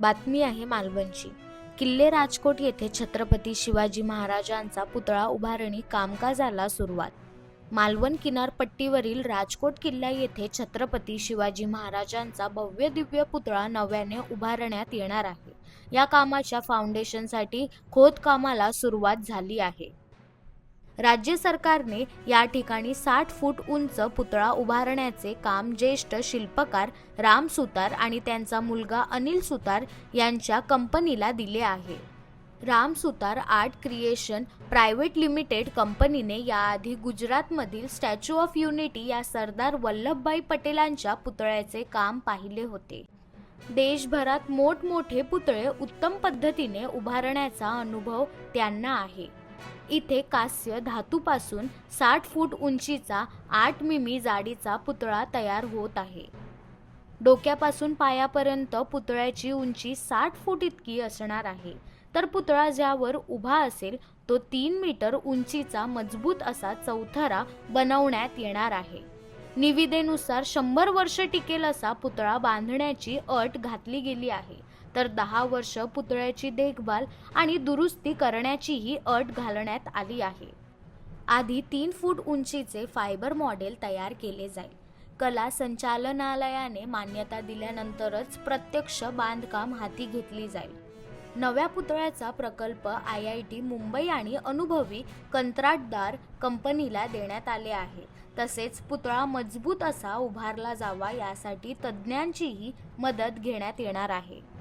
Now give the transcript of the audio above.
बातमी आहे मालवणची. किल्ले राजकोट येथे छत्रपती शिवाजी महाराजांचा पुतळा उभारणी कामकाजाला सुरुवात. मालवण किनारपट्टीवरील राजकोट किल्ला येथे छत्रपती शिवाजी महाराजांचा भव्य दिव्य पुतळा नव्याने उभारण्यात येणार आहे. या कामाच्या फाउंडेशनसाठी खोदकामाला सुरुवात झाली आहे. राज्य सरकारने या ठिकाणी साठ फूट उंच पुतळा उभारण्याचे काम ज्येष्ठ शिल्पकार राम सुतार आणि त्यांचा मुलगा अनिल सुतार यांच्या कंपनीला दिले आहे. Ram Sutar art creation private limited कंपनीने याआधी गुजरातमधील स्टॅच्यू ऑफ युनिटी या सरदार वल्लभभाई पटेलांच्या पुतळ्याचे काम पाहिले होते. देशभरात मोठमोठे पुतळे उत्तम पद्धतीने उभारण्याचा अनुभव त्यांना आहे. इथे कास्य धातूपासून साठ फूट उंचीचा आठ मिमी जाडीचा पुतळा तयार होत आहे. डोक्यापासून पायापर्यंत पुतळ्याची उंची साठ फूट इतकी असणार आहे. तर पुतळा ज्यावर उभा असेल तो तीन मीटर उंचीचा मजबूत असा चौथरा बनवण्यात येणार आहे. निविदेनुसार शंभर वर्ष टिकेल असा पुतळा बांधण्याची अट घातली गेली आहे. तर दहा वर्ष पुतळ्याची देखभाल आणि दुरुस्ती करण्याचीही अट घालण्यात आली आहे. आधी तीन फूट उंचीचे फायबर मॉडेल तयार केले जाईल. कला संचालनालयाने मान्यता दिल्यानंतरच प्रत्यक्ष बांधकाम हाती घेतली जाईल. नव्या पुतळ्याचा प्रकल्प आय आय टी मुंबई आणि अनुभवी कंत्राटदार कंपनीला देण्यात आले आहे. तसेच पुतळा मजबूत असा उभारला जावा यासाठी तज्ज्ञांचीही मदत घेण्यात येणार आहे.